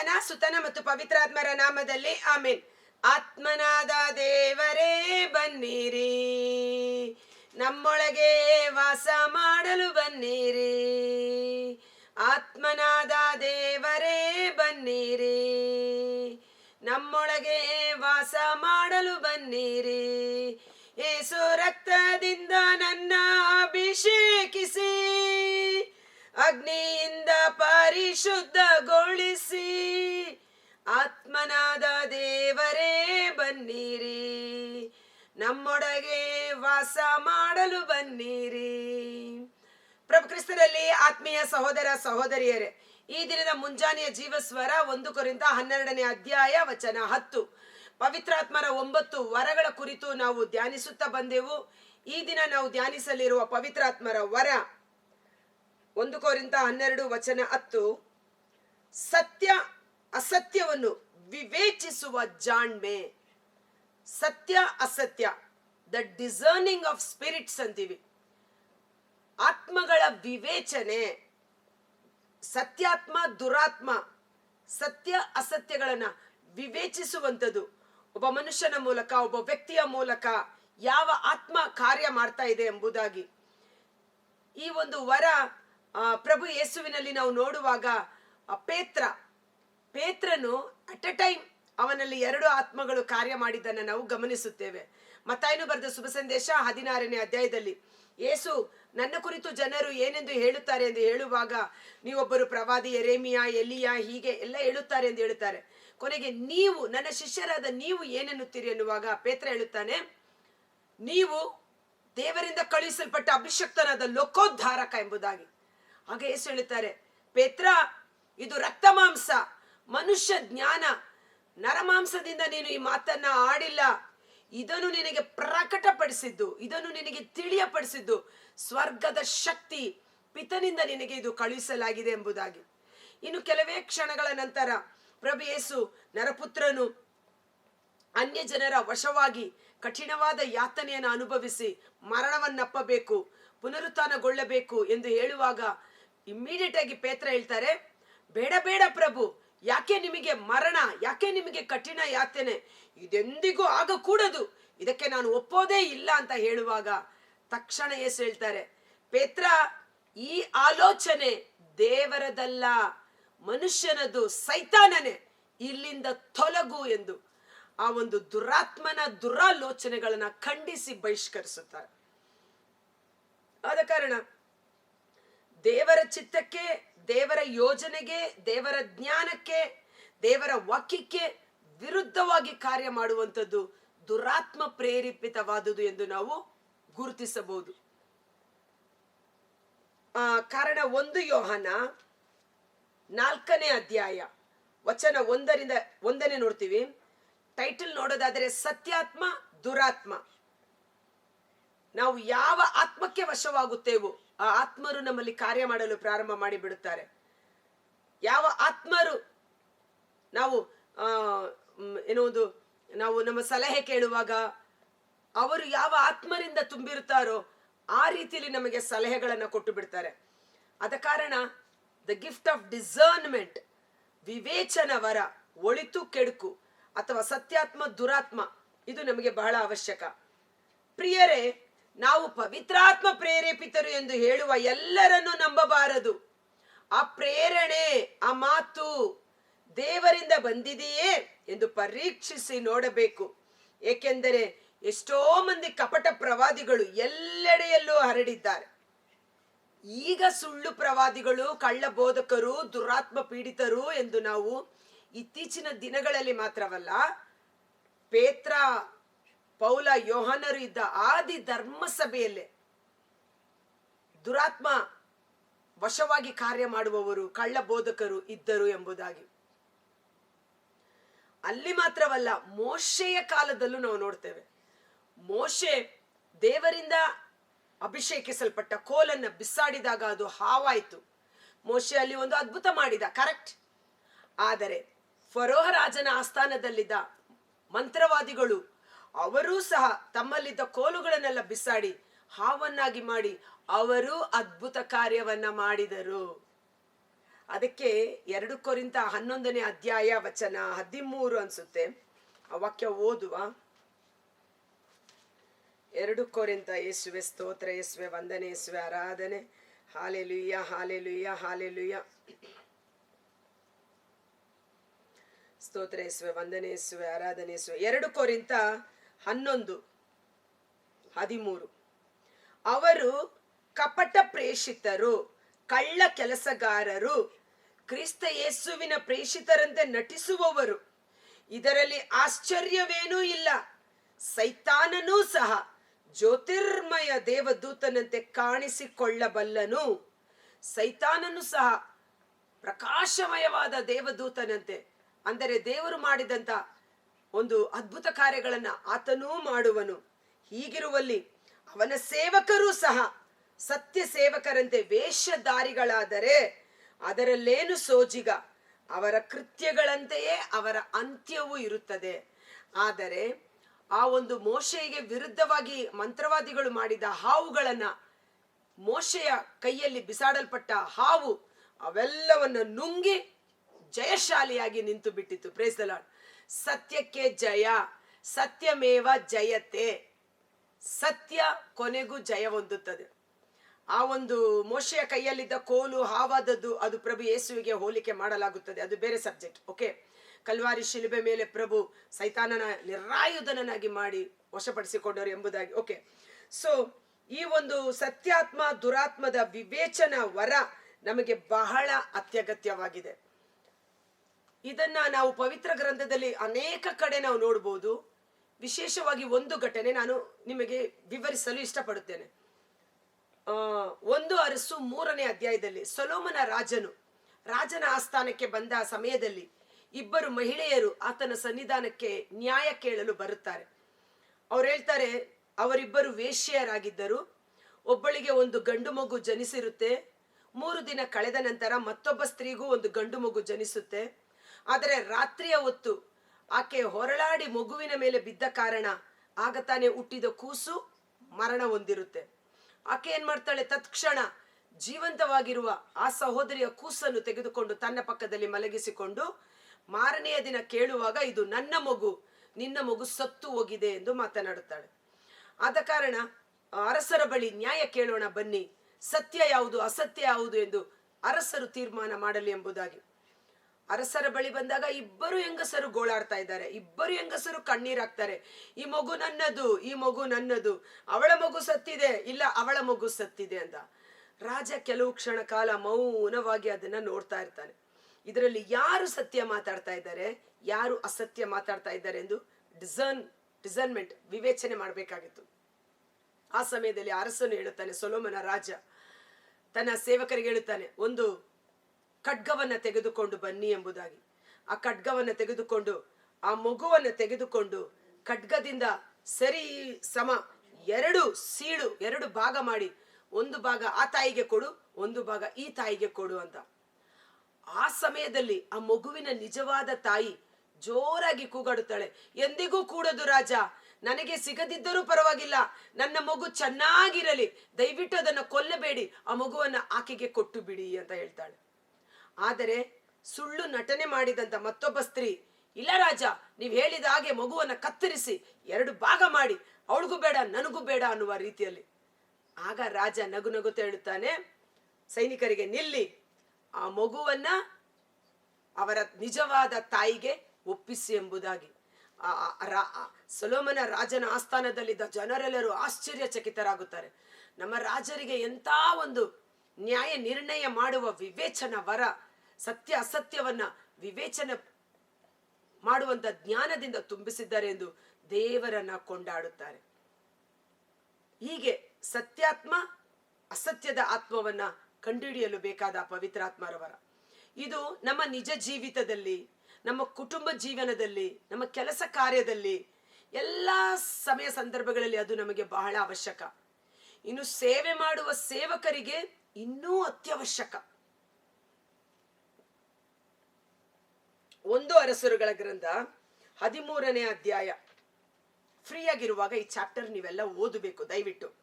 ಪಿತನ ಸುತನ ಮತ್ತು ಪವಿತ್ರಾತ್ಮರ ನಾಮದಲ್ಲಿ ಆಮೇನ್. ಆತ್ಮನಾದ ದೇವರೇ, ಬನ್ನಿರಿ. ನಮ್ಮೊಳಗೆ ವಾಸ ಮಾಡಲು ಬನ್ನಿರಿ. ಆತ್ಮನಾದ ದೇವರೇ, ಬನ್ನಿರಿ. ನಮ್ಮೊಳಗೆ ವಾಸ ಮಾಡಲು ಬನ್ನಿರಿ. ಏಸು ರಕ್ತದಿಂದ ನನ್ನ ಅಭಿಷೇಕಿಸಿ. ಅಗ್ನಿಯಿಂದ ಪರಿಶುದ್ಧಗೊಳಿಸಿ. ಆತ್ಮನಾದ ದೇವರೇ, ಬನ್ನಿರಿ. ನಮ್ಮೊಡಗೆ ವಾಸ ಮಾಡಲು ಬನ್ನಿರಿ. ಪ್ರಭು ಕ್ರಿಸ್ತನಲ್ಲಿ ಆತ್ಮೀಯ ಸಹೋದರ ಸಹೋದರಿಯರೇ, ಈ ದಿನದ ಮುಂಜಾನೆಯ ಜೀವಸ್ವರ ಒಂದು ಕುರಿತ ಹನ್ನೆರಡನೇ ಅಧ್ಯಾಯ ವಚನ ಹತ್ತು. ಪವಿತ್ರಾತ್ಮರ ಒಂಬತ್ತು ವರಗಳ ಕುರಿತು ನಾವು ಧ್ಯಾನಿಸುತ್ತಾ ಬಂದೆವು. ಈ ದಿನ ನಾವು ಧ್ಯಾನಿಸಲಿರುವ ಪವಿತ್ರಾತ್ಮರ ವರ. ಒಂದು ಕೋರಿಂದ ಹನ್ನೆರಡು ವಚನ ಹತ್ತು. ಸತ್ಯ ಅಸತ್ಯವನ್ನು ವಿವೇಚಿಸುವ ಜಾಣ್ಮೆ. ಸತ್ಯ ಅಸತ್ಯ, ದ ಡಿಸರ್ನಿಂಗ್ ಆಫ್ ಸ್ಪಿರಿಟ್ಸ್ ಅಂತೀವಿ. ಆತ್ಮಗಳ ವಿವೇಚನೆ, ಸತ್ಯಾತ್ಮ, ದುರಾತ್ಮ, ಸತ್ಯ ಅಸತ್ಯಗಳನ್ನ ವಿವೇಚಿಸುವಂಥದ್ದು. ಒಬ್ಬ ಮನುಷ್ಯನ ಮೂಲಕ, ಒಬ್ಬ ವ್ಯಕ್ತಿಯ ಮೂಲಕ ಯಾವ ಆತ್ಮ ಕಾರ್ಯ ಮಾಡ್ತಾ ಇದೆ ಎಂಬುದಾಗಿ. ಈ ಒಂದು ವರ ಪ್ರಭು ಯೇಸುವಿನಲ್ಲಿ ನಾವು ನೋಡುವಾಗ, ಆ, ಪೇತ್ರ, ಪೇತ್ರನು ಅಟ್ ಅ ಟೈಮ್ ಅವನಲ್ಲಿ ಎರಡು ಆತ್ಮಗಳು ಕಾರ್ಯ ಮಾಡಿದ್ದನ್ನು ನಾವು ಗಮನಿಸುತ್ತೇವೆ. ಮತ್ತಾಯನು ಬರೆದ ಶುಭ ಸಂದೇಶ ಹದಿನಾರನೇ ಅಧ್ಯಾಯದಲ್ಲಿ, ಯೇಸು, ನನ್ನ ಕುರಿತು ಜನರು ಏನೆಂದು ಹೇಳುತ್ತಾರೆ ಎಂದು ಹೇಳುವಾಗ, ನೀವೊಬ್ಬರು ಪ್ರವಾದಿ ಎರೇಮಿಯಾ ಎಲಿಯಾ, ಹೀಗೆ ಎಲ್ಲ ಹೇಳುತ್ತಾರೆ ಎಂದು ಹೇಳುತ್ತಾರೆ. ಕೊನೆಗೆ, ನೀವು, ನನ್ನ ಶಿಷ್ಯರಾದ ನೀವು ಏನೆನ್ನುತ್ತೀರಿ ಎನ್ನುವಾಗ ಪೇತ್ರ ಹೇಳುತ್ತಾನೆ, ನೀವು ದೇವರಿಂದ ಕಳುಹಿಸಲ್ಪಟ್ಟ ಅಭಿಷಕ್ತನಾದ ಲೋಕೋದ್ಧಾರಕ ಎಂಬುದಾಗಿ. ಹಾಗೆ ಯೇಸು ಹೇಳುತ್ತಾರೆ. ಪೇತ್ರ, ಇದು ರಕ್ತ ಮಾಂಸ. ಮನುಷ್ಯ ಜ್ಞಾನ. ನರಮಾಂಸದಿಂದ ನೀನು ಈ ಮಾತನ್ನ ಆಡಿಲ್ಲ. ಇದನ್ನು ನಿನಗೆ ಪ್ರಕಟಪಡಿಸಿದ್ದು, ಇದನ್ನು ನಿನಗೆ ತಿಳಿಯಪಡಿಸಿದ್ದು ಸ್ವರ್ಗದ ಶಕ್ತಿ. ಪಿತನಿಂದ ನಿನಗೆ ಇದು ಕಳುಹಿಸಲಾಗಿದೆ ಎಂಬುದಾಗಿ. ಇನ್ನು ಕೆಲವೇ ಕ್ಷಣಗಳ ನಂತರ ಪ್ರಭು ಯೇಸು ನರಪುತ್ರನು ಅನ್ಯ ಜನರ ವಶವಾಗಿ ಕಠಿಣವಾದ ಯಾತನೆಯನ್ನು ಅನುಭವಿಸಿ ಮರಣವನ್ನಪ್ಪಬೇಕು, ಪುನರುತ್ಥಾನಗೊಳ್ಳಬೇಕು ಎಂದು ಹೇಳುವಾಗ ಇಮ್ಮಿಡಿಯೇಟ್ ಆಗಿ ಪೇತ್ರ ಹೇಳ್ತಾರೆ, ಬೇಡ ಬೇಡ ಪ್ರಭು, ಯಾಕೆ ನಿಮಗೆ ಮರಣ, ಯಾಕೆ ನಿಮಗೆ ಕಠಿಣ ಯಾತನೆ? ಇದೆಂದಿಗೂ ಆಗಕೂಡದು. ಇದಕ್ಕೆ ನಾನು ಒಪ್ಪೋದೇ ಇಲ್ಲ ಅಂತ ಹೇಳುವಾಗ ತಕ್ಷಣ ಎಸ್ ಹೇಳ್ತಾರೆ, ಪೇತ್ರ, ಈ ಆಲೋಚನೆ ದೇವರದಲ್ಲ, ಮನುಷ್ಯನದು ಸೈತಾನನೆ, ಇಲ್ಲಿಂದ ತೊಲಗು ಎಂದು. ಆ ಒಂದು ದುರಾತ್ಮನ ದುರಾಲೋಚನೆಗಳನ್ನ ಖಂಡಿಸಿ ಬಹಿಷ್ಕರಿಸುತ್ತಾರೆ. ಆದ ಕಾರಣ ದೇವರ ಚಿತ್ತಕ್ಕೆ ದೇವರ ಯೋಜನೆಗೆ ದೇವರ ಜ್ಞಾನಕ್ಕೆ ದೇವರ ವಾಕ್ಯಕ್ಕೆ ವಿರುದ್ಧವಾಗಿ ಕಾರ್ಯ ಮಾಡುವಂಥದ್ದು ದುರಾತ್ಮ ಪ್ರೇರೇಪಿತವಾದುದು ಎಂದು ನಾವು ಗುರುತಿಸಬಹುದು. ಆ, ಕಾರಣ ಒಂದು ಯೋಹನ ನಾಲ್ಕನೇ ಅಧ್ಯಾಯ ವಚನ ಒಂದರಿಂದ ಒಂದನೇ ನೋಡ್ತೀವಿ. ಟೈಟಲ್ ನೋಡೋದಾದರೆ ಸತ್ಯಾತ್ಮ ದುರಾತ್ಮ. ನಾವು ಯಾವ ಆತ್ಮಕ್ಕೆ ವಶವಾಗುತ್ತೇವೋ ಆ ಆತ್ಮರು ನಮ್ಮಲ್ಲಿ ಕಾರ್ಯ ಮಾಡಲು ಪ್ರಾರಂಭ ಮಾಡಿ ಬಿಡುತ್ತಾರೆ ಯಾವ ಆತ್ಮರು ನಾವು ಆ, ಏನೋ ಒಂದು ನಾವು ನಮ್ಮ ಸಲಹೆ ಕೇಳುವಾಗ ಅವರು ಯಾವ ಆತ್ಮರಿಂದ ತುಂಬಿರುತ್ತಾರೋ ಆ ರೀತಿಯಲ್ಲಿ ನಮಗೆ ಸಲಹೆಗಳನ್ನು ಕೊಟ್ಟು ಬಿಡ್ತಾರೆ ಆದ ಕಾರಣ ದ ಗಿಫ್ಟ್ ಆಫ್ ಡಿಸರ್ನ್ಮೆಂಟ್ ವಿವೇಚನ ವರ ಒಳಿತು ಕೆಡುಕು ಅಥವಾ ಸತ್ಯಾತ್ಮ ದುರಾತ್ಮ ಇದು ನಮಗೆ ಬಹಳ ಅವಶ್ಯಕ. ಪ್ರಿಯರೇ ನಾವು ಪವಿತ್ರಾತ್ಮ ಪ್ರೇರೇಪಿತರು ಎಂದು ಹೇಳುವ ಎಲ್ಲರನ್ನೂ ನಂಬಬಾರದು. ಆ ಪ್ರೇರಣೆ, ಆ ಮಾತು ದೇವರಿಂದ ಬಂದಿದೆಯೇ ಎಂದು ಪರೀಕ್ಷಿಸಿ ನೋಡಬೇಕು. ಏಕೆಂದರೆ ಎಷ್ಟೋ ಮಂದಿ ಕಪಟ ಪ್ರವಾದಿಗಳು ಎಲ್ಲೆಡೆಯಲ್ಲೂ ಹರಡಿದ್ದಾರೆ. ಈಗ ಸುಳ್ಳು ಪ್ರವಾದಿಗಳು, ಕಳ್ಳ ಬೋಧಕರು, ದುರಾತ್ಮ ಪೀಡಿತರು ಎಂದು ನಾವು ಇತ್ತೀಚಿನ ದಿನಗಳಲ್ಲಿ ಮಾತ್ರವಲ್ಲ, ಪೇತ್ರ ಪೌಲ ಯೋಹನರು ಇದ್ದ ಆದಿ ಧರ್ಮ ಸಭೆಯಲ್ಲೇ ದುರಾತ್ಮ ವಶವಾಗಿ ಕಾರ್ಯ ಮಾಡುವವರು, ಕಳ್ಳ ಬೋಧಕರು ಇದ್ದರು ಎಂಬುದಾಗಿ. ಅಲ್ಲಿ ಮಾತ್ರವಲ್ಲ, ಮೋಶೆಯ ಕಾಲದಲ್ಲೂ ನಾವು ನೋಡ್ತೇವೆ. ಮೋಶೆ ದೇವರಿಂದ ಅಭಿಷೇಕಿಸಲ್ಪಟ್ಟ ಕೋಲನ್ನ ಬಿಸಾಡಿದಾಗ ಅದು ಹಾವಾಯಿತು. ಮೋಶೆ ಅಲ್ಲಿ ಒಂದು ಅದ್ಭುತ ಮಾಡಿದ, ಕರೆಕ್ಟ್. ಆದರೆ ಫರೋಹ ರಾಜನ ಆಸ್ಥಾನದಲ್ಲಿದ್ದ ಮಂತ್ರವಾದಿಗಳು ಅವರೂ ಸಹ ತಮ್ಮಲ್ಲಿದ್ದ ಕೋಲುಗಳನ್ನೆಲ್ಲ ಬಿಸಾಡಿ ಹಾವನ್ನಾಗಿ ಮಾಡಿ ಅವರು ಅದ್ಭುತ ಕಾರ್ಯವನ್ನ ಮಾಡಿದರು. ಅದಕ್ಕೆ ಎರಡು ಕೊರಿಂತ ಹನ್ನೊಂದನೇ ಅಧ್ಯಾಯ ವಚನ ಹದಿಮೂರು ಅನ್ಸುತ್ತೆ. ಆ ವಾಕ್ಯ ಓದುವ. ಎರಡು ಕೋರಿಂತ ಯೇಸುವೆ ಸ್ತೋತ್ರ, ಯೇಸುವೆ ವಂದನೆ, ಯೇಸುವೆ ಆರಾಧನೆ. Hallelujah hallelujah hallelujah. ಸ್ತೋತ್ರ, ಯೇಸುವೆ ವಂದನೆ, ಯೇಸುವೆ ಆರಾಧನೆ, ಯೇಸುವೆ ಎರಡು ಕೊರಿಂತ ಹನ್ನೊಂದು, ಹದಿಮೂರು. ಅವರು ಕಪಟ ಪ್ರೇಷಿತರು, ಕಳ್ಳ ಕೆಲಸಗಾರರು, ಕ್ರಿಸ್ತ ಯೇಸುವಿನ ಪ್ರೇಷಿತರಂತೆ ನಟಿಸುವವರು. ಇದರಲ್ಲಿ ಆಶ್ಚರ್ಯವೇನೂ ಇಲ್ಲ. ಸೈತಾನನೂ ಸಹ ಜ್ಯೋತಿರ್ಮಯ ದೇವದೂತನಂತೆ ಕಾಣಿಸಿಕೊಳ್ಳಬಲ್ಲನು. ಸೈತಾನನು ಸಹ ಪ್ರಕಾಶಮಯವಾದ ದೇವದೂತನಂತೆ. ಅಂದರೆ ದೇವರು ಮಾಡಿದಂತ ಒಂದು ಅದ್ಭುತ ಕಾರ್ಯಗಳನ್ನ ಆತನೂ ಮಾಡುವನು. ಹೀಗಿರುವಲ್ಲಿ ಅವನ ಸೇವಕರು ಸಹ ಸತ್ಯ ಸೇವಕರಂತೆ ವೇಷಧಾರಿಗಳಾದರೆ ಅದರಲ್ಲೇನು ಸೋಜಿಗ? ಅವರ ಕೃತ್ಯಗಳಂತೆಯೇ ಅವರ ಅಂತ್ಯವೂ ಇರುತ್ತದೆ. ಆದರೆ ಆ ಒಂದು ಮೋಶೆಗೆ ವಿರುದ್ಧವಾಗಿ ಮಂತ್ರವಾದಿಗಳು ಮಾಡಿದ ಹಾವುಗಳನ್ನ ಮೋಶೆಯ ಕೈಯಲ್ಲಿ ಬಿಸಾಡಲ್ಪಟ್ಟ ಹಾವು ಅವೆಲ್ಲವನ್ನ ನುಂಗಿ ಜಯಶಾಲಿಯಾಗಿ ನಿಂತು ಪ್ರೇಸ್ ಲಾರ್ಡ್ ಸತ್ಯಕ್ಕೆ ಜಯ, ಸತ್ಯಮೇವ ಜಯತೆ. ಸತ್ಯ ಕೊನೆಗೂ ಜಯ ಹೊಂದುತ್ತದೆ. ಆ ಒಂದು ಮೋಶೆಯ ಕೈಯಲ್ಲಿದ್ದ ಕೋಲು ಹಾವಾದದ್ದು ಅದು ಪ್ರಭು ಯೇಸುವಿಗೆ ಹೋಲಿಕೆ ಮಾಡಲಾಗುತ್ತದೆ. ಅದು ಬೇರೆ ಸಬ್ಜೆಕ್ಟ್, ಓಕೆ? ಕಲ್ವಾರಿ ಶಿಲುಬೆ ಮೇಲೆ ಪ್ರಭು ಸೈತಾನನ ನಿರಾಯುಧನನಾಗಿ ಮಾಡಿ ವಶಪಡಿಸಿಕೊಂಡರು ಎಂಬುದಾಗಿ, ಓಕೆ? ಸೊ ಈ ಒಂದು ಸತ್ಯಾತ್ಮ ದುರಾತ್ಮದ ವಿವೇಚನ ವರ ನಮಗೆ ಬಹಳ ಅತ್ಯಗತ್ಯವಾಗಿದೆ. ಇದನ್ನ ನಾವು ಪವಿತ್ರ ಗ್ರಂಥದಲ್ಲಿ ಅನೇಕ ಕಡೆ ನಾವು ನೋಡ್ಬೋದು. ವಿಶೇಷವಾಗಿ ಒಂದು ಘಟನೆ ನಾನು ನಿಮಗೆ ವಿವರಿಸಲು ಇಷ್ಟಪಡುತ್ತೇನೆ. ಒಂದು ಅರಸು ಮೂರನೇ ಅಧ್ಯಾಯದಲ್ಲಿ ಸೊಲೋಮನ ರಾಜನು, ರಾಜನ ಆಸ್ಥಾನಕ್ಕೆ ಬಂದ ಸಮಯದಲ್ಲಿ ಇಬ್ಬರು ಮಹಿಳೆಯರು ಆತನ ಸನ್ನಿಧಾನಕ್ಕೆ ನ್ಯಾಯ ಕೇಳಲು ಬರುತ್ತಾರೆ. ಅವ್ರು ಹೇಳ್ತಾರೆ, ಅವರಿಬ್ಬರು ವೇಶ್ಯರಾಗಿದ್ದರು ಒಬ್ಬಳಿಗೆ ಒಂದು ಗಂಡು ಮಗು ಜನಿಸಿರುತ್ತೆ. ಮೂರು ದಿನ ಕಳೆದ ನಂತರ ಮತ್ತೊಬ್ಬ ಸ್ತ್ರೀಗೂ ಒಂದು ಗಂಡು ಮಗು ಜನಿಸುತ್ತೆ. ಆದರೆ ರಾತ್ರಿಯ ಹೊತ್ತು ಆಕೆ ಹೊರಳಾಡಿ ಮಗುವಿನ ಮೇಲೆ ಬಿದ್ದ ಕಾರಣ ಆಗ ತಾನೇ ಹುಟ್ಟಿದ ಕೂಸು ಮರಣ ಹೊಂದಿರುತ್ತೆ. ಆಕೆ ಏನ್ ಮಾಡ್ತಾಳೆ? ತತ್ಕ್ಷಣ ಜೀವಂತವಾಗಿರುವ ಆ ಸಹೋದರಿಯ ಕೂಸನ್ನು ತೆಗೆದುಕೊಂಡು ತನ್ನ ಪಕ್ಕದಲ್ಲಿ ಮಲಗಿಸಿಕೊಂಡು ಮಾರನೆಯ ದಿನ ಕೇಳುವಾಗ ಇದು ನನ್ನ ಮಗು, ನಿನ್ನ ಮಗು ಸತ್ತು ಹೋಗಿದೆ ಎಂದು ಮಾತನಾಡುತ್ತಾಳೆ. ಆದ ಕಾರಣ ಅರಸರ ಬಳಿ ನ್ಯಾಯ ಕೇಳೋಣ ಬನ್ನಿ. ಸತ್ಯ ಯಾವುದು, ಅಸತ್ಯ ಯಾವುದು ಎಂದು ಅರಸರು ತೀರ್ಮಾನ ಮಾಡಲಿ ಎಂಬುದಾಗಿ. ಅರಸರ ಬಳಿ ಬಂದಾಗ ಇಬ್ಬರು ಹೆಂಗಸರು ಗೋಳಾಡ್ತಾ ಇದ್ದಾರೆ. ಇಬ್ಬರು ಹೆಂಗಸರು ಕಣ್ಣೀರಾಗ್ತಾರೆ ಈ ಮಗು ನನ್ನದು, ಈ ಮಗು ನನ್ನದು. ಅವಳ ಮಗು ಸತ್ತಿದೆ, ಇಲ್ಲ ಅವಳ ಮಗು ಸತ್ತಿದೆ ಅಂತ. ರಾಜ ಕೆಲವು ಕ್ಷಣ ಕಾಲ ಮೌನವಾಗಿ ಅದನ್ನ ನೋಡ್ತಾ ಇರ್ತಾನೆ. ಇದರಲ್ಲಿ ಯಾರು ಸತ್ಯ ಮಾತಾಡ್ತಾ ಇದ್ದಾರೆ, ಯಾರು ಅಸತ್ಯ ಮಾತಾಡ್ತಾ ಇದ್ದಾರೆ ಎಂದು ಡಿಸರ್ನ್, ಡಿಸರ್ನ್ಮೆಂಟ್ ವಿವೇಚನೆ ಮಾಡಬೇಕಾಗಿತ್ತು. ಆ ಸಮಯದಲ್ಲಿ ಅರಸನು ಹೇಳುತ್ತಾನೆ, ಸೊಲೋಮನ ರಾಜ, ತನ್ನ ಸೇವಕರಿಗೆ ಹೇಳುತ್ತಾನೆ, ಒಂದು ಖಡ್ಗವನ್ನ ತೆಗೆದುಕೊಂಡು ಬನ್ನಿ ಎಂಬುದಾಗಿ. ಆ ಖಡ್ಗವನ್ನು ತೆಗೆದುಕೊಂಡು, ಆ ಮಗುವನ್ನು ತೆಗೆದುಕೊಂಡು ಖಡ್ಗದಿಂದ ಸರಿ, ಸಮ ಎರಡು ಸೀಳು, ಎರಡು ಭಾಗ ಮಾಡಿ, ಒಂದು ಭಾಗ ಆ ತಾಯಿಗೆ ಕೊಡು, ಒಂದು ಭಾಗ ಈ ತಾಯಿಗೆ ಕೊಡು ಅಂತ. ಆ ಸಮಯದಲ್ಲಿ ಆ ಮಗುವಿನ ನಿಜವಾದ ತಾಯಿ ಜೋರಾಗಿ ಕೂಗಾಡುತ್ತಾಳೆ. ಎಂದಿಗೂ ಕೂಡದು ರಾಜ, ನನಗೆ ಸಿಗದಿದ್ದರೂ ಪರವಾಗಿಲ್ಲ. ನನ್ನ ಮಗು ಚೆನ್ನಾಗಿರಲಿ. ದಯವಿಟ್ಟು ಅದನ್ನು ಕೊಲ್ಲಬೇಡಿ. ಆ ಮಗುವನ್ನು ಆಕೆಗೆ ಕೊಟ್ಟು ಬಿಡಿ ಅಂತ ಹೇಳ್ತಾಳೆ. ಆದರೆ ಸುಳ್ಳು ನಟನೆ ಮಾಡಿದಂತ ಮತ್ತೊಬ್ಬ ಸ್ತ್ರೀ, ಇಲ್ಲ ರಾಜ, ನೀವು ಹೇಳಿದ ಹಾಗೆ ಮಗುವನ್ನ ಕತ್ತರಿಸಿ ಎರಡು ಭಾಗ ಮಾಡಿ, ಅವಳಿಗೂ ಬೇಡ, ನನಗೂ ಬೇಡ ಅನ್ನುವ ರೀತಿಯಲ್ಲಿ. ಆಗ ರಾಜ ನಗು ನಗುತ್ತಾ ಹೇಳುತ್ತಾನೆ, ಸೈನಿಕರಿಗೆ ನಿಲ್ಲಿ, ಆ ಮಗುವನ್ನ ಅವರ ನಿಜವಾದ ತಾಯಿಗೆ ಒಪ್ಪಿಸಿ ಎಂಬುದಾಗಿ. ಆ- ಸೊಲೋಮನ ರಾಜನ ಆಸ್ಥಾನದಲ್ಲಿದ್ದ ಜನರೆಲ್ಲರೂ ಆಶ್ಚರ್ಯಚಕಿತರಾಗುತ್ತಾರೆ. ನಮ್ಮ ರಾಜರಿಗೆ ಎಂಥ ಒಂದು ನ್ಯಾಯ ನಿರ್ಣಯ ಮಾಡುವ ವಿವೇಚನ ವರ, ಸತ್ಯ ಅಸತ್ಯವನ್ನ ವಿವೇಚನೆ ಮಾಡುವಂತ ಜ್ಞಾನದಿಂದ ತುಂಬಿಸಿದ್ದಾರೆ ಎಂದು ದೇವರನ್ನ ಕೊಂಡಾಡುತ್ತಾರೆ. ಹೀಗೆ ಸತ್ಯಾತ್ಮ ಅಸತ್ಯದ ಆತ್ಮವನ್ನ ಕಂಡುಹಿಡಿಯಲು ಬೇಕಾದ ಪವಿತ್ರಾತ್ಮರವರ ಇದು ನಮ್ಮ ನಿಜ ಜೀವಿತದಲ್ಲಿ, ನಮ್ಮ ಕುಟುಂಬ ಜೀವನದಲ್ಲಿ, ನಮ್ಮ ಕೆಲಸ ಕಾರ್ಯದಲ್ಲಿ, ಎಲ್ಲ ಸಮಯ ಸಂದರ್ಭಗಳಲ್ಲಿ ಅದು ನಮಗೆ ಬಹಳ ಅವಶ್ಯಕ. ಇನ್ನು ಸೇವೆ ಮಾಡುವ ಸೇವಕರಿಗೆ ಇನ್ನೂ ಅತ್ಯವಶ್ಯಕ. ಒಂದು ಅರಸರುಗಳ ಗ್ರಂಥ ಹದಿಮೂರನೇ ಅಧ್ಯಾಯ. ಫ್ರೀ ಆಗಿರುವಾಗ ಈ ಚಾಪ್ಟರ್ ನೀವೆಲ್ಲ ಓದಬೇಕು, ದಯವಿಟ್ಟು.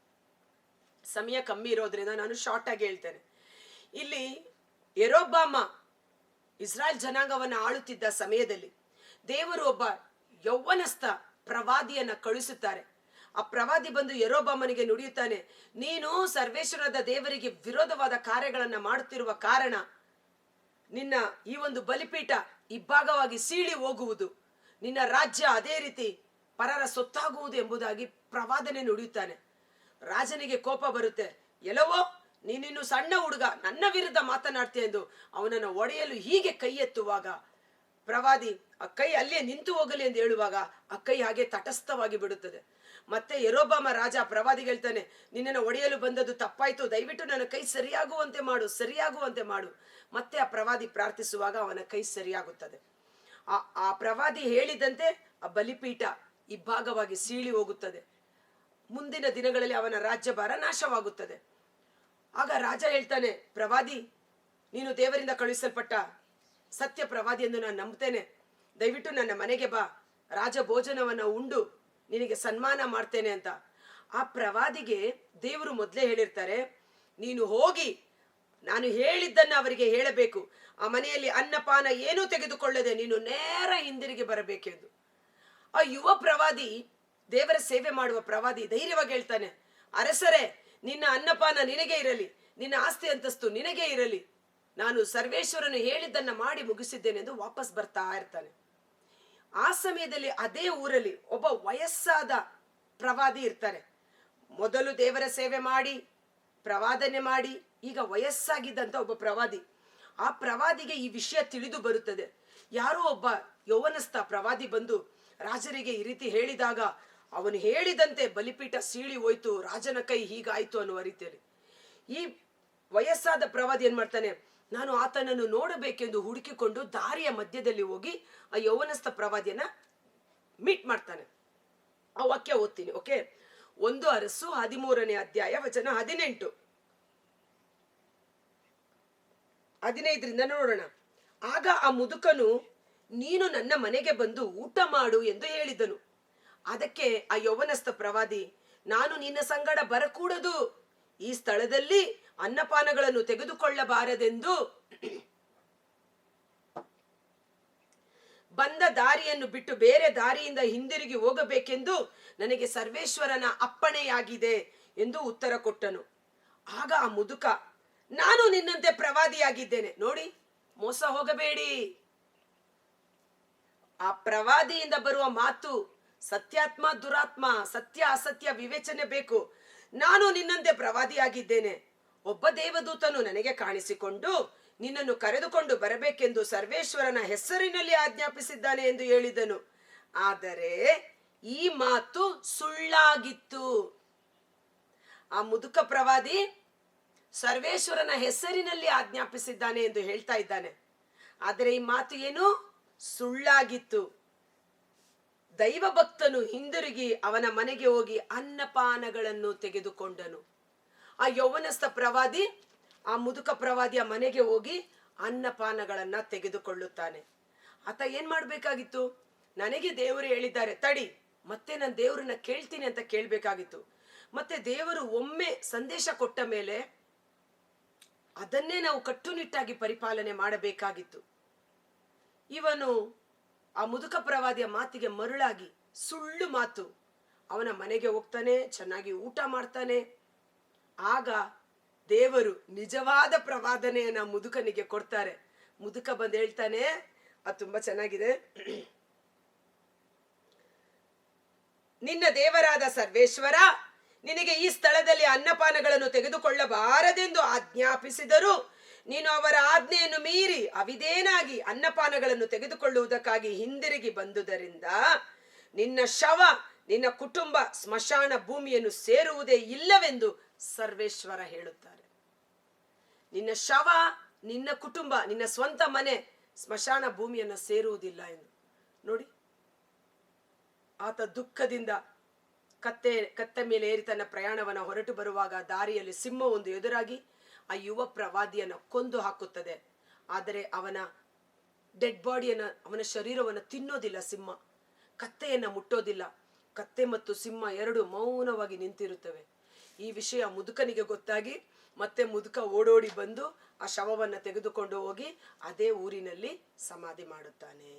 ಸಮಯ ಕಮ್ಮಿ ಇರೋದ್ರಿಂದ ನಾನು ಶಾರ್ಟ್ ಆಗಿ ಹೇಳ್ತೇನೆ. ಇಲ್ಲಿ ಎರೋಬಾಮ ಇಸ್ರಾಯೇಲ್ ಜನಾಂಗವನ್ನ ಆಳುತ್ತಿದ್ದ ಸಮಯದಲ್ಲಿ ದೇವರು ಒಬ್ಬ ಯೌವನಸ್ಥ ಪ್ರವಾದಿಯನ್ನ ಕಳುಹಿಸುತ್ತಾರೆ. ಆ ಪ್ರವಾದಿ ಬಂದು ಯರೋಬಾಮನಿಗೆ ನುಡಿಯುತ್ತಾನೆ, ನೀನು ಸರ್ವೇಶ್ವರದ ದೇವರಿಗೆ ವಿರೋಧವಾದ ಕಾರ್ಯಗಳನ್ನ ಮಾಡುತ್ತಿರುವ ಕಾರಣ ನಿನ್ನ ಈ ಒಂದು ಬಲಿಪೀಠ ಇಬ್ಬಾಗವಾಗಿ ಸೀಳಿ ಹೋಗುವುದು. ನಿನ್ನ ರಾಜ್ಯ ಅದೇ ರೀತಿ ಪರರ ಸೊತ್ತಾಗುವುದು ಎಂಬುದಾಗಿ ಪ್ರವಾದನೆ ನುಡಿಯುತ್ತಾನೆ. ರಾಜನಿಗೆ ಕೋಪ ಬರುತ್ತೆ, ಎಲ್ಲವೋ, ನೀನಿನ್ನು ಸಣ್ಣ ಹುಡುಗ, ನನ್ನ ವಿರುದ್ಧ ಮಾತನಾಡ್ತೀಯ ಎಂದು ಅವನನ್ನು ಒಡೆಯಲು ಹೀಗೆ ಕೈ ಎತ್ತುವಾಗ ಪ್ರವಾದಿ ಆ ಕೈ ಅಲ್ಲೇ ನಿಂತು ಹೋಗಲಿ ಎಂದು ಹೇಳುವಾಗ ಆ ಕೈ ಹಾಗೆ ತಟಸ್ಥವಾಗಿ ಬಿಡುತ್ತದೆ. ಮತ್ತೆ ಯರೋಬಾಮ ರಾಜ ಪ್ರವಾದಿಗೆ ಹೇಳ್ತಾನೆ, ನಿನ್ನನ್ನು ಒಡೆಯಲು ಬಂದದ್ದು ತಪ್ಪಾಯ್ತು. ದಯವಿಟ್ಟು ನನ್ನ ಕೈ ಸರಿಯಾಗುವಂತೆ ಮಾಡು ಸರಿಯಾಗುವಂತೆ ಮಾಡು. ಮತ್ತೆ ಆ ಪ್ರವಾದಿ ಪ್ರಾರ್ಥಿಸುವಾಗ ಅವನ ಕೈ ಸರಿಯಾಗುತ್ತದೆ. ಆ ಆ ಪ್ರವಾದಿ ಹೇಳಿದಂತೆ ಆ ಬಲಿಪೀಠ ಇಬ್ಬಾಗವಾಗಿ ಸೀಳಿ ಹೋಗುತ್ತದೆ. ಮುಂದಿನ ದಿನಗಳಲ್ಲಿ ಅವನ ರಾಜ್ಯಭಾರ ನಾಶವಾಗುತ್ತದೆ. ಆಗ ರಾಜ ಹೇಳ್ತಾನೆ, ಪ್ರವಾದಿ, ನೀನು ದೇವರಿಂದ ಕಳುಹಿಸಲ್ಪಟ್ಟ ಸತ್ಯ ಪ್ರವಾದಿ ಎಂದು ನಾನು ನಂಬ್ತೇನೆ. ದಯವಿಟ್ಟು ನನ್ನ ಮನೆಗೆ ಬಾ. ರಾಜ ಭೋಜನವನ್ನು ಉಂಡು. ನಿನಗೆ ಸನ್ಮಾನ ಮಾಡ್ತೇನೆ ಅಂತ. ಆ ಪ್ರವಾದಿಗೆ ದೇವರು ಮೊದಲೇ ಹೇಳಿರ್ತಾರೆ, ನೀನು ಹೋಗಿ ನಾನು ಹೇಳಿದ್ದನ್ನ ಅವರಿಗೆ ಹೇಳಬೇಕು. ಆ ಮನೆಯಲ್ಲಿ ಅನ್ನಪಾನ ಏನೂ ತೆಗೆದುಕೊಳ್ಳದೆ ನೀನು ನೇರ ಹಿಂದಿರುಗಿ ಬರಬೇಕೆಂದು ಆ ಯುವ ಪ್ರವಾದಿ, ದೇವರ ಸೇವೆ ಮಾಡುವ ಪ್ರವಾದಿ ಧೈರ್ಯವಾಗಿ ಹೇಳ್ತಾನೆ, ಅರಸರೇ, ನಿನ್ನ ಅನ್ನಪಾನ ನಿನಗೆ ಇರಲಿ, ನಿನ್ನ ಆಸ್ತಿ ಅಂತಸ್ತು ನಿನಗೆ ಇರಲಿ. ನಾನು ಸರ್ವೇಶ್ವರನು ಹೇಳಿದ್ದನ್ನ ಮಾಡಿ ಮುಗಿಸಿದ್ದೇನೆ ಎಂದು ವಾಪಸ್ ಬರ್ತಾ ಇರ್ತಾನೆ. ಆ ಸಮಯದಲ್ಲಿ ಅದೇ ಊರಲ್ಲಿ ಒಬ್ಬ ವಯಸ್ಸಾದ ಪ್ರವಾದಿ ಇರ್ತಾರೆ. ಮೊದಲು ದೇವರ ಸೇವೆ ಮಾಡಿ, ಪ್ರವಾದನೆ ಮಾಡಿ, ಈಗ ವಯಸ್ಸಾಗಿದ್ದಂತ ಒಬ್ಬ ಪ್ರವಾದಿ. ಆ ಪ್ರವಾದಿಗೆ ಈ ವಿಷಯ ತಿಳಿದು ಬರುತ್ತದೆ. ಯಾರೋ ಒಬ್ಬ ಯೌವನಸ್ಥ ಪ್ರವಾದಿ ಬಂದು ರಾಜರಿಗೆ ಈ ರೀತಿ ಹೇಳಿದಾಗ, ಅವನು ಹೇಳಿದಂತೆ ಬಲಿಪೀಠ ಸೀಳಿ ಹೋಯ್ತು, ರಾಜನ ಕೈ ಹೀಗಾಯ್ತು ಅನ್ನುವ ರೀತಿಯಲ್ಲಿ. ಈ ವಯಸ್ಸಾದ ಪ್ರವಾದಿ ಏನ್ ಮಾಡ್ತಾನೆ? ನಾನು ಆತನನ್ನು ನೋಡಬೇಕೆಂದು ಹುಡುಕಿಕೊಂಡು ದಾರಿಯ ಮಧ್ಯದಲ್ಲಿ ಹೋಗಿ ಆ ಯೌವನಸ್ಥ ಪ್ರವಾದಿಯನ್ನ ಮೀಟ್ ಮಾಡ್ತಾನೆ. ಆ ವಾಕ್ಯ ಓದ್ತೀನಿ ಓಕೆ ಒಂದು ಅರಸು, ಹದಿಮೂರನೇ ಅಧ್ಯಾಯ, ವಚನ ಹದಿನೆಂಟು. ಹದಿನೈದರಿಂದ ನೋಡೋಣ. ಆಗ ಆ ಮುದುಕನು, ನೀನು ನನ್ನ ಮನೆಗೆ ಬಂದು ಊಟ ಮಾಡು ಎಂದು ಹೇಳಿದನು. ಅದಕ್ಕೆ ಆ ಯೌವನಸ್ಥ ಪ್ರವಾದಿ, ನಾನು ನಿನ್ನ ಸಂಗಡ ಬರಕೂಡದು. ಈ ಸ್ಥಳದಲ್ಲಿ ಅನ್ನಪಾನಗಳನ್ನು ತೆಗೆದುಕೊಳ್ಳಬಾರದೆಂದು ಬಂದ ದಾರಿಯನ್ನು ಬಿಟ್ಟು ಬೇರೆ ದಾರಿಯಿಂದ ಹಿಂದಿರುಗಿ ಹೋಗಬೇಕೆಂದು ನನಗೆ ಸರ್ವೇಶ್ವರನ ಅಪ್ಪಣೆಯಾಗಿದೆ ಎಂದು ಉತ್ತರ ಕೊಟ್ಟನು. ಆಗ ಆ ಮುದುಕ, ನಾನು ನಿನ್ನಂತೆ ಪ್ರವಾದಿಯಾಗಿದ್ದೇನೆ. ನೋಡಿ, ಮೋಸ ಹೋಗಬೇಡಿ. ಆ ಪ್ರವಾದಿಯಿಂದ ಬರುವ ಮಾತು ಸತ್ಯಾತ್ಮ ದುರಾತ್ಮ, ಸತ್ಯ ಅಸತ್ಯ ವಿವೇಚನೆ ಬೇಕು. ನಾನು ನಿನ್ನಂತೆ ಪ್ರವಾದಿಯಾಗಿದ್ದೇನೆ. ಒಬ್ಬ ದೇವದೂತನು ನನಗೆ ಕಾಣಿಸಿಕೊಂಡು ನಿನ್ನನ್ನು ಕರೆದುಕೊಂಡು ಬರಬೇಕೆಂದು ಸರ್ವೇಶ್ವರನ ಹೆಸರಿನಲ್ಲಿ ಆಜ್ಞಾಪಿಸಿದ್ದಾನೆ ಎಂದು ಹೇಳಿದನು. ಆದರೆ ಈ ಮಾತು ಸುಳ್ಳಾಗಿತ್ತು. ಆ ಮುದುಕ ಪ್ರವಾದಿ ಸರ್ವೇಶ್ವರನ ಹೆಸರಿನಲ್ಲಿ ಆಜ್ಞಾಪಿಸಿದ್ದಾನೆ ಎಂದು ಹೇಳ್ತಾ ಇದ್ದಾನೆ. ಆದರೆ ಈ ಮಾತು ಏನು? ಸುಳ್ಳಾಗಿತ್ತು. ದೈವ ಭಕ್ತನು ಹಿಂದಿರುಗಿ ಅವನ ಮನೆಗೆ ಹೋಗಿ ಅನ್ನಪಾನಗಳನ್ನು ತೆಗೆದುಕೊಂಡನು. ಆ ಯೌವನಸ್ಥ ಪ್ರವಾದಿ, ಆ ಮುದುಕ ಪ್ರವಾದಿಯ ಮನೆಗೆ ಹೋಗಿ ಅನ್ನಪಾನಗಳನ್ನ ತೆಗೆದುಕೊಳ್ಳುತ್ತಾನೆ. ಆತ ಏನ್ ಮಾಡ್ಬೇಕಾಗಿತ್ತು? ನನಗೆ ದೇವರು ಹೇಳಿದ್ದಾರೆ, ತಡಿ, ಮತ್ತೆ ನಾನು ದೇವರನ್ನ ಕೇಳ್ತೀನಿ ಅಂತ ಕೇಳ್ಬೇಕಾಗಿತ್ತು. ಮತ್ತೆ ದೇವರು ಒಮ್ಮೆ ಸಂದೇಶ ಕೊಟ್ಟ ಮೇಲೆ ಅದನ್ನೇ ನಾವು ಕಟ್ಟುನಿಟ್ಟಾಗಿ ಪರಿಪಾಲನೆ ಮಾಡಬೇಕಾಗಿತ್ತು. ಇವನು ಆ ಮುದುಕ ಪ್ರವಾದಿಯ ಮಾತಿಗೆ ಮರುಳಾಗಿ ಸುಳ್ಳು ಮಾತು. ಅವನ ಮನೆಗೆ ಹೋಗ್ತಾನೆ, ಚೆನ್ನಾಗಿ ಊಟ ಮಾಡ್ತಾನೆ ಆಗ ದೇವರು ನಿಜವಾದ ಪ್ರವಾದನೆಯನ್ನ ಮುದುಕನಿಗೆ ಕೊಡ್ತಾರೆ. ಮುದುಕ ಬಂದು ಹೇಳ್ತಾನೆ, ಅದು ತುಂಬಾ ಚೆನ್ನಾಗಿದೆ. ನಿನ್ನ ದೇವರಾದ ಸರ್ವೇಶ್ವರ, ನಿನಗೆ ಈ ಸ್ಥಳದಲ್ಲಿ ಅನ್ನಪಾನಗಳನ್ನು ತೆಗೆದುಕೊಳ್ಳಬಾರದೆಂದು ಆಜ್ಞಾಪಿಸಿದರು. ನೀನು ಅವರ ಆಜ್ಞೆಯನ್ನು ಮೀರಿ ಅವಿದೇನಾಗಿ ಅನ್ನಪಾನಗಳನ್ನು ತೆಗೆದುಕೊಳ್ಳುವುದಕ್ಕಾಗಿ ಹಿಂದಿರುಗಿ ಬಂದುದರಿಂದ ನಿನ್ನ ಶವ, ನಿನ್ನ ಕುಟುಂಬ ಸ್ಮಶಾನ ಭೂಮಿಯನ್ನು ಸೇರುವುದೇ ಇಲ್ಲವೆಂದು ಸರ್ವೇಶ್ವರ ಹೇಳುತ್ತಾರೆ. ನಿನ್ನ ಶವ, ನಿನ್ನ ಕುಟುಂಬ, ನಿನ್ನ ಸ್ವಂತ ಮನೆ ಸ್ಮಶಾನ ಭೂಮಿಯನ್ನು ಸೇರುವುದಿಲ್ಲ ಎಂದು. ನೋಡಿ, ಆತ ದುಃಖದಿಂದ ಕತ್ತೆ ಕತ್ತೆ ಮೇಲೆ ಏರಿ ತನ್ನ ಪ್ರಯಾಣವನ್ನು ಹೊರಟು ಬರುವಾಗ ದಾರಿಯಲ್ಲಿ ಸಿಂಹ ಒಂದು ಎದುರಾಗಿ ಆ ಯುವ ಪ್ರವಾದಿಯನ್ನು ಕೊಂದು ಹಾಕುತ್ತದೆ. ಆದರೆ ಅವನ ಡೆಡ್ ಬಾಡಿಯನ್ನು, ಅವನ ಶರೀರವನ್ನು ತಿನ್ನೋದಿಲ್ಲ ಸಿಂಹ. ಕತ್ತೆಯನ್ನು ಮುಟ್ಟೋದಿಲ್ಲ. ಕತ್ತೆ ಮತ್ತು ಸಿಂಹ ಎರಡು ಮೌನವಾಗಿ ನಿಂತಿರುತ್ತವೆ. ಈ ವಿಷಯ ಮುದುಕನಿಗೆ ಗೊತ್ತಾಗಿ ಮತ್ತೆ ಮುದುಕ ಓಡೋಡಿ ಬಂದು ಆ ಶವವನ್ನು ತೆಗೆದುಕೊಂಡು ಹೋಗಿ ಅದೇ ಊರಿನಲ್ಲಿ ಸಮಾಧಿ ಮಾಡುತ್ತಾನೆ.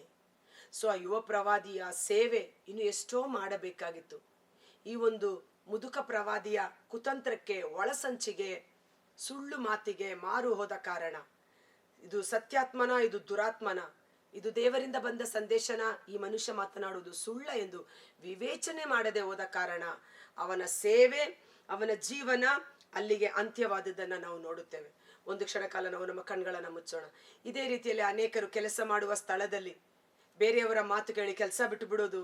ಸೊ ಆ ಯುವ ಪ್ರವಾದಿಯ ಸೇವೆ ಇನ್ನು ಎಷ್ಟೋ ಮಾಡಬೇಕಾಗಿತ್ತು. ಈ ಒಂದು ಮುದುಕ ಪ್ರವಾದಿಯ ಕುತಂತ್ರಕ್ಕೆ ಒಳಸಂಚಿಗೆ ಸುಳ್ಳು ಮಾತಿಗೆ ಮಾರು ಹೋದ ಕಾರಣ ಇದು ಸತ್ಯಾತ್ಮನ, ಇದು ದುರಾತ್ಮನ, ಇದು ದೇವರಿಂದ ಬಂದ ಸಂದೇಶನ ಈ ಮನುಷ್ಯ ಮಾತನಾಡುವುದು ಸುಳ್ಳ ಎಂದು ವಿವೇಚನೆ ಮಾಡದೆ ಹೋದ ಕಾರಣ ಅವನ ಸೇವೆ ಅವನ ಜೀವನ ಅಲ್ಲಿಗೆ ಅಂತ್ಯವಾದದ್ದನ್ನ ನಾವು ನೋಡುತ್ತೇವೆ. ಒಂದು ಕ್ಷಣ ಕಾಲ ನಾವು ನಮ್ಮ ಕಣ್ಗಳನ್ನು ಮುಚ್ಚೋಣ. ಇದೇ ರೀತಿಯಲ್ಲಿ ಅನೇಕರು ಕೆಲಸ ಮಾಡುವ ಸ್ಥಳದಲ್ಲಿ ಬೇರೆಯವರ ಮಾತು ಕೇಳಿ ಕೆಲಸ ಬಿಟ್ಟು ಬಿಡೋದು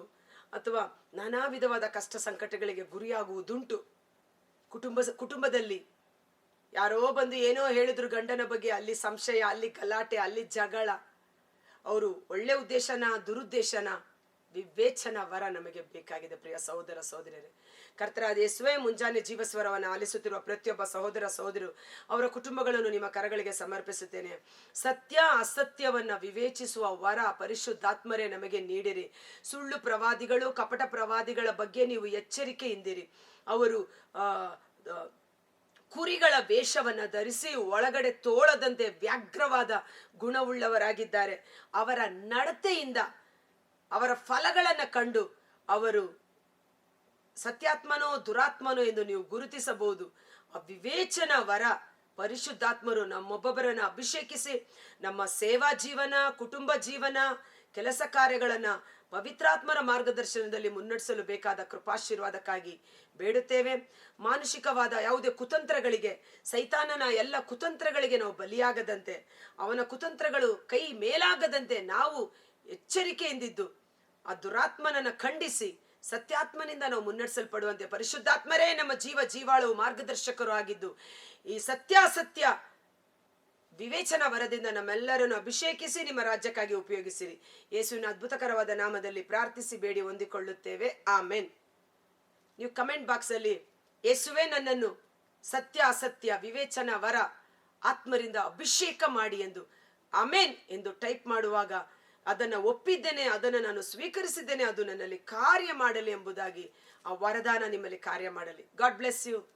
ಅಥವಾ ನಾನಾ ವಿಧವಾದ ಕಷ್ಟ ಸಂಕಟಗಳಿಗೆ ಗುರಿಯಾಗುವುದುಂಟು. ಕುಟುಂಬ ಕುಟುಂಬದಲ್ಲಿ ಯಾರೋ ಬಂದು ಏನೋ ಹೇಳಿದ್ರು ಗಂಡನ ಬಗ್ಗೆ ಅಲ್ಲಿ ಸಂಶಯ, ಅಲ್ಲಿ ಗಲಾಟೆ, ಅಲ್ಲಿ ಜಗಳ. ಅವರು ಒಳ್ಳೆ ಉದ್ದೇಶನ, ದುರುದ್ದೇಶನ ವಿವೇಚನ ವರ ನಮಗೆ ಬೇಕಾಗಿದೆ ಪ್ರಿಯ ಸಹೋದರ ಸಹೋದರಿಯರೇ. ಕರ್ತರಾದ ಯೇಸುವೆ, ಮುಂಜಾನೆ ಜೀವಸ್ವರವನ್ನು ಆಲಿಸುತ್ತಿರುವ ಪ್ರತಿಯೊಬ್ಬ ಸಹೋದರ ಸಹೋದರು ಅವರ ಕುಟುಂಬಗಳನ್ನು ನಿಮ್ಮ ಕರಗಳಿಗೆ ಸಮರ್ಪಿಸುತ್ತೇನೆ. ಸತ್ಯ ಅಸತ್ಯವನ್ನ ವಿವೇಚಿಸುವ ವರ ಪರಿಶುದ್ಧಾತ್ಮರೇ ನಮಗೆ ನೀಡಿರಿ. ಸುಳ್ಳು ಪ್ರವಾದಿಗಳು, ಕಪಟ ಪ್ರವಾದಿಗಳ ಬಗ್ಗೆ ನೀವು ಎಚ್ಚರಿಕೆಯಿಂದಿರಿ ಅವರು ಕುರಿಗಳ ವೇಷವನ್ನ ಧರಿಸಿ ಒಳಗಡೆ ತೋಳದಂತೆ ವ್ಯಾಘ್ರವಾದ ಗುಣವುಳ್ಳವರಾಗಿದ್ದಾರೆ. ಅವರ ನಡತೆಯಿಂದ ಅವರ ಫಲಗಳನ್ನ ಕಂಡು ಅವರು ಸತ್ಯಾತ್ಮನೋ ದುರಾತ್ಮನೋ ಎಂದು ನೀವು ಗುರುತಿಸಬಹುದು. ಅವಿವೇಚನ ವಿವೇಚನ ವರ ಪರಿಶುದ್ಧಾತ್ಮರು ನಮ್ಮೊಬ್ಬೊಬ್ಬರನ್ನ ಅಭಿಷೇಕಿಸಿ ನಮ್ಮ ಸೇವಾ ಜೀವನ, ಕುಟುಂಬ ಜೀವನ, ಕೆಲಸ ಕಾರ್ಯಗಳನ್ನ ಪವಿತ್ರಾತ್ಮರ ಮಾರ್ಗದರ್ಶನದಲ್ಲಿ ಮುನ್ನಡೆಸಲು ಬೇಕಾದ ಕೃಪಾಶೀರ್ವಾದಕ್ಕಾಗಿ ಬೇಡುತ್ತೇವೆ. ಮಾನಸಿಕವಾದ ಯಾವುದೇ ಕುತಂತ್ರಗಳಿಗೆ, ಸೈತಾನನ ಎಲ್ಲ ಕುತಂತ್ರಗಳಿಗೆ ನಾವು ಬಲಿಯಾಗದಂತೆ, ಅವನ ಕುತಂತ್ರಗಳು ಕೈ ಮೇಲಾಗದಂತೆ ನಾವು ಎಚ್ಚರಿಕೆಯಿಂದಿದ್ದು. ಆ ದುರಾತ್ಮನನ್ನು ಖಂಡಿಸಿ ಸತ್ಯಾತ್ಮನಿಂದ ನಾವು ಮುನ್ನಡೆಸಲ್ಪಡುವಂತೆ ಪರಿಶುದ್ಧಾತ್ಮರೇ ನಮ್ಮ ಜೀವ ಜೀವಾಳು ಮಾರ್ಗದರ್ಶಕರು ಆಗಿದ್ದು, ಈ ಸತ್ಯಾಸತ್ಯ ವಿವೇಚನ ವರದಿಂದ ನಮ್ಮೆಲ್ಲರನ್ನು ಅಭಿಷೇಕಿಸಿ, ನಿಮ್ಮ ರಾಜ್ಯಕ್ಕಾಗಿ ಉಪಯೋಗಿಸಿರಿ. ಯೇಸುವಿನ ಅದ್ಭುತಕರವಾದ ನಾಮದಲ್ಲಿ ಪ್ರಾರ್ಥಿಸಿ, ಬೇಡಿ ಹೊಂದಿಕೊಳ್ಳುತ್ತೇವೆ. ಆಮೇನ್. ನೀವು ಕಮೆಂಟ್ ಬಾಕ್ಸ್ ಅಲ್ಲಿ ಯೇಸುವೆ ನನ್ನನ್ನು ಸತ್ಯ ಅಸತ್ಯ ವಿವೇಚನ, ವರ, ಆತ್ಮರಿಂದ ಅಭಿಷೇಕ ಮಾಡಿ ಎಂದು, ಆಮೇನ್ ಎಂದು ಟೈಪ್ ಮಾಡುವಾಗ ಅದನ್ನು ಒಪ್ಪಿದ್ದೇನೆ, ಅದನ್ನು ನಾನು ಸ್ವೀಕರಿಸಿದ್ದೇನೆ, ಅದು ನನ್ನಲ್ಲಿ ಕಾರ್ಯ ಮಾಡಲಿ ಎಂಬುದಾಗಿ ಆ ವರದಾನ ನಿಮ್ಮಲ್ಲಿ ಕಾರ್ಯ ಮಾಡಲಿ. God bless you